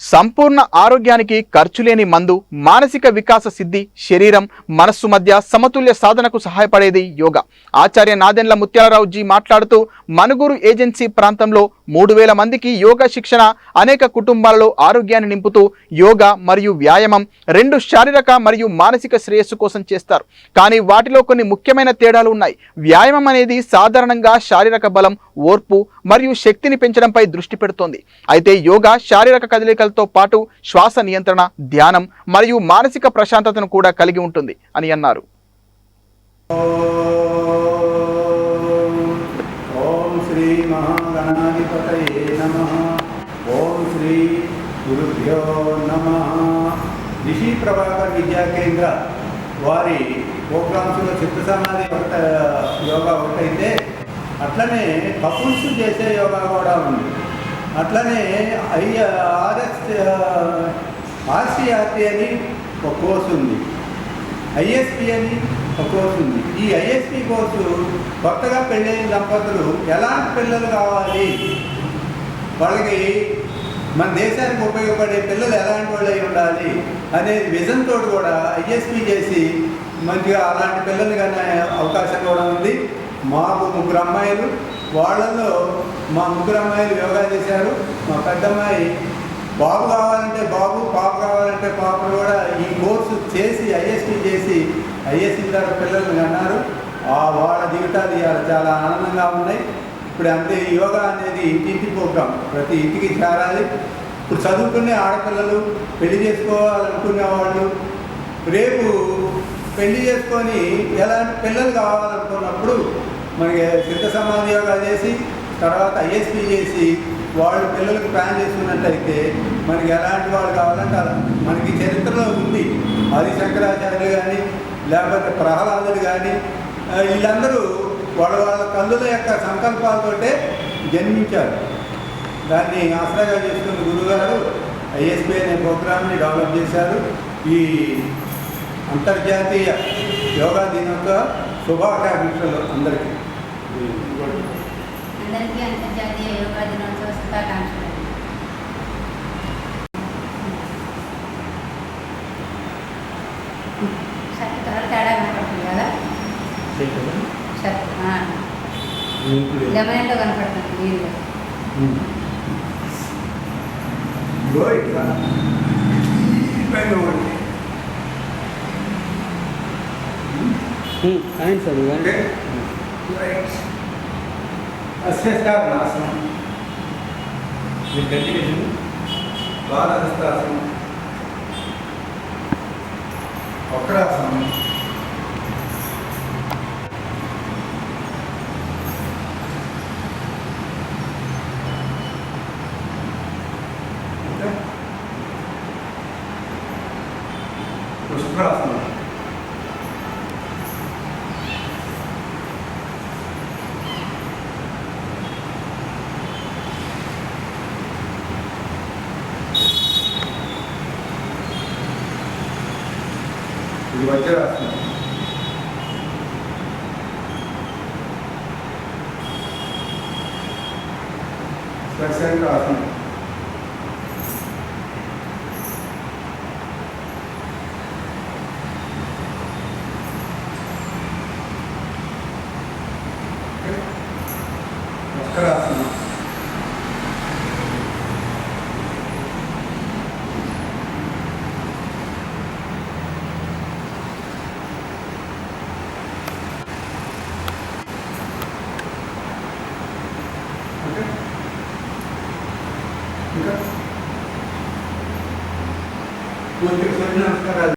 సంపూర్ణ ఆరోగ్యానికి ఖర్చు లేని మందు మానసిక వికాస సిద్ధి శరీరం మనస్సు మధ్య సమతుల్య సాధనకు సహాయపడేది యోగా. ఆచార్య నాదెండ్ల ముత్యాలరావుజీ మాట్లాడుతూ మనుగురు ఏజెన్సీ ప్రాంతంలో మూడు వేల మందికి యోగా శిక్షణ అనేక కుటుంబాలలో ఆరోగ్యాన్ని నింపుతూ యోగా మరియు వ్యాయామం రెండు శారీరక మరియు మానసిక శ్రేయస్సు కోసం చేస్తారు. కానీ వాటిలో కొన్ని ముఖ్యమైన తేడాలు ఉన్నాయి. వ్యాయామం అనేది సాధారణంగా శారీరక బలం ఓర్పు మరియు శక్తిని పెంచడంపై దృష్టి పెడుతోంది. అయితే యోగా శారీరక కదలికలతో పాటు శ్వాస నియంత్రణ ధ్యానం మరియు మానసిక ప్రశాంతతను కూడా కలిగి ఉంటుంది అని అన్నారు. శ్రీ మహాగణాధిపతయే నమ. ఓం శ్రీ గురుభ్యో నమ. రిషి ప్రభాకర్ విద్యా కేంద్ర వారి ప్రోగ్రామ్స్లో చిత్త సమాధి ఒకట యోగా ఒకటైతే అట్లనే కపుల్స్ చేసే యోగా కూడా ఉంది. అట్లనే ఐ ఆర్ఎస్ ఆర్సీఆర్టీ అని ఒక కోర్సు ఉంది. ఐఎస్పి అని ఒక కోర్సు ఉంది. ఈ ఐఎస్పి కోర్సు కొత్తగా పెళ్ళైన దంపతులు ఎలాంటి పిల్లలు కావాలి? వాళ్ళకి మన దేశానికి ఉపయోగపడే పిల్లలు ఎలాంటి వాళ్ళు అయి ఉండాలి అనేది విజన్తో కూడా ఐఎస్పి చేసి మంచిగా అలాంటి పిల్లలు కానీ అవకాశం కూడా ఉంది. మాకు ముగ్గురు అమ్మాయిలు. వాళ్ళల్లో మా ముగ్గురు అమ్మాయిలు యోగా చేశారు. మా పెద్దమ్మాయి బాబు కావాలంటే బాబు పాప కావాలంటే పాపలు కూడా ఈ కోర్సు చేసి ఐఎస్పి చేసి ఐఎస్టీ ద్వారా పిల్లల్ని అన్నారు. ఆ వాళ్ళ జీవితాలు ఇవాళ చాలా ఆనందంగా ఉన్నాయి. ఇప్పుడు అంతే యోగా అనేది ఇంటింటి ప్రోగ్రాం. ప్రతి ఇంటికి చేరాలి. ఇప్పుడు చదువుకునే ఆడపిల్లలు పెళ్ళి చేసుకోవాలనుకునే వాళ్ళు రేపు పెళ్ళి చేసుకొని ఎలాంటి పిల్లలు కావాలనుకున్నప్పుడు మనకి సిద్ధ సమాధి యోగా చేసి తర్వాత ఐఎస్పి చేసి వాళ్ళు పిల్లలకు ప్లాన్ చేస్తున్నట్టయితే మనకి ఎలాంటి వాళ్ళు కావాలంటే అలా. మనకి చరిత్రలో ఉంది. ఆది శంకరాచార్యులు కానీ లేకపోతే ప్రహ్లాదులు కానీ వీళ్ళందరూ వాళ్ళ వాళ్ళ తల్లుల యొక్క సంకల్పాలతోటే జన్మించారు. దాన్ని ఆసరాగా చేసుకున్న గురుగారు ఐఎస్పి అనే ప్రోగ్రామ్ని డెవలప్ చేశారు. ఈ అంతర్జాతీయ యోగా దినోత్సవ శుభాకాంక్షలు అందరికీ. అందరికీ అంతర్జాతీయ యోగా దినోత్సవ శుభాకాంక్షలు షర్ట్ కలర్ తేడా కనపడుతుంది కదా షర్ట్ లెమన్ కనపడుతుంది నీళ్ళు అయింది సార్ ఇవన్నీ అస్యశాసనం బాలహస్తాసనం వక్రాసనం పుష్కరాసనం ఇది వజ్రాసనం స్పర్శంకాసనం వక్రాసనం ఓకే. ఇంకా పూర్తి సూర్య నమస్కారాలు